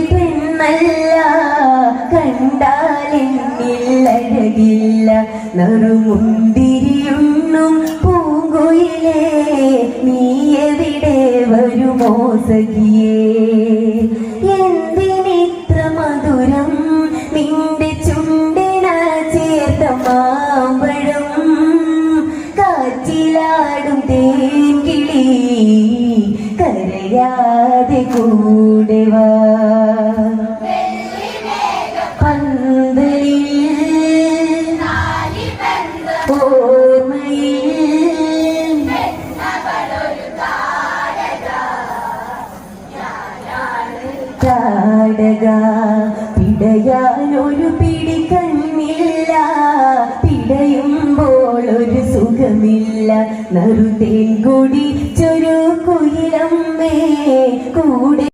പെണ്ണല്ല കണ്ടാലെന്നില്ലഴകില്ല. നറുമുന്തിരിയുണ്ണും പൂങ്കുയിലേ നീ എവിടെ വരുമോ സഖിയേ? എന്തിനിത്ര മധുരം നിന്റെ ചുണ്ടിന ചേർത്ത മാമ്പഴം? കാറ്റിലാടും തേൻകിളി കരയാതെ കൂടെ ഓർമ്മയിൽ ചാടക പിടയാനൊരു പിടി കണ്ണില്ല പിടയുമ്പോൾ ഒരു സുഖമില്ല നറുതേൻ കുടിച്ചൊരു കുയിലമ്മേ കൂടെ